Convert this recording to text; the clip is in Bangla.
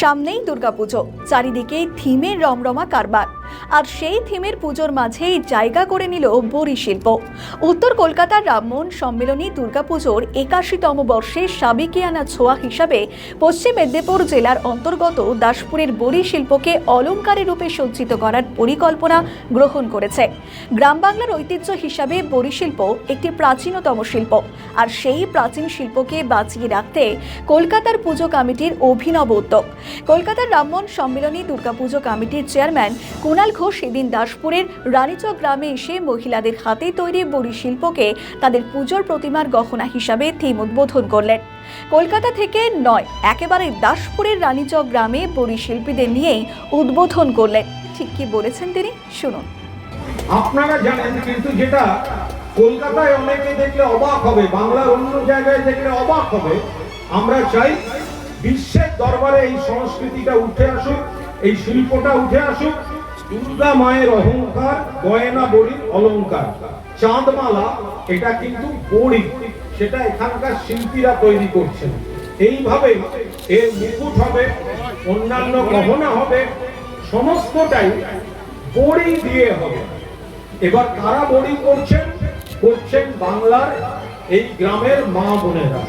সামনেই দুর্গাপুজো চারিদিকে থিমের রমরমা কারবার। আর সেই থিমের পুজোর মাঝেই জায়গা করে নিল বড়ি শিল্প। উত্তর কলকাতার রামমোহন সম্মেলনী দুর্গাপুজোর একাশিতম বর্ষে সাবেকিয়ানা ছোঁয়া হিসাবে পশ্চিম মেদিনীপুর জেলার অন্তর্গত দাসপুরের বড়ি শিল্পকে অলংকারী রূপে সজ্জিত করার পরিকল্পনা গ্রহণ করেছে। গ্রাম বাংলার ঐতিহ্য হিসাবে বড়ি শিল্প একটি প্রাচীনতম শিল্প। আর সেই প্রাচীন শিল্পকে বাঁচিয়ে রাখতে কলকাতার পুজো কমিটির অভিনব উদ্যোগ। কলকাতার রামমোহন সম্মেলনী দুর্গাপুজো কমিটির চেয়ারম্যান কুণাল ঘোষ সেদিন দাসপুরের রানীচক গ্রামে এসে মহিলাদের হাতে তৈরি বড়ি শিল্পকে তাদের পুজোর প্রতিমার গহনা হিসাবে থিম উদ্বোধন করলেন। কলকাতা থেকে নয়, একেবারে দাসপুরের রানীচক গ্রামে বড়ি শিল্পীদের নিয়েই উদ্বোধন করলেন। ঠিক কি বলেছেন তিনি? শুনুন। আপনারা জানেন কিন্তু যেটা কলকাতায় অনেকে দেখলে অবাক হবে, বাংলার অন্য জায়গায় দেখলে অবাক হবে। আমরা চাই বিশ্বের দরবারে এই সংস্কৃতিটা উঠে আসুক, এই শিল্পটা উঠে আসুক দুর্গা মায়ের অহংকার, গয়না বড়ির অলংকার। চাঁদমালা, এটা কিন্তু বড়ি, সেটা এখানকার শিল্পীরা তৈরি করছেন। এইভাবে এর মুকুট হবে, অন্যান্য গহনা হবে, সমস্তটাই বড়ি দিয়ে হবে। এবার কারা বড়ি করছেন? করছেন বাংলার এই গ্রামের মা বোনেরা।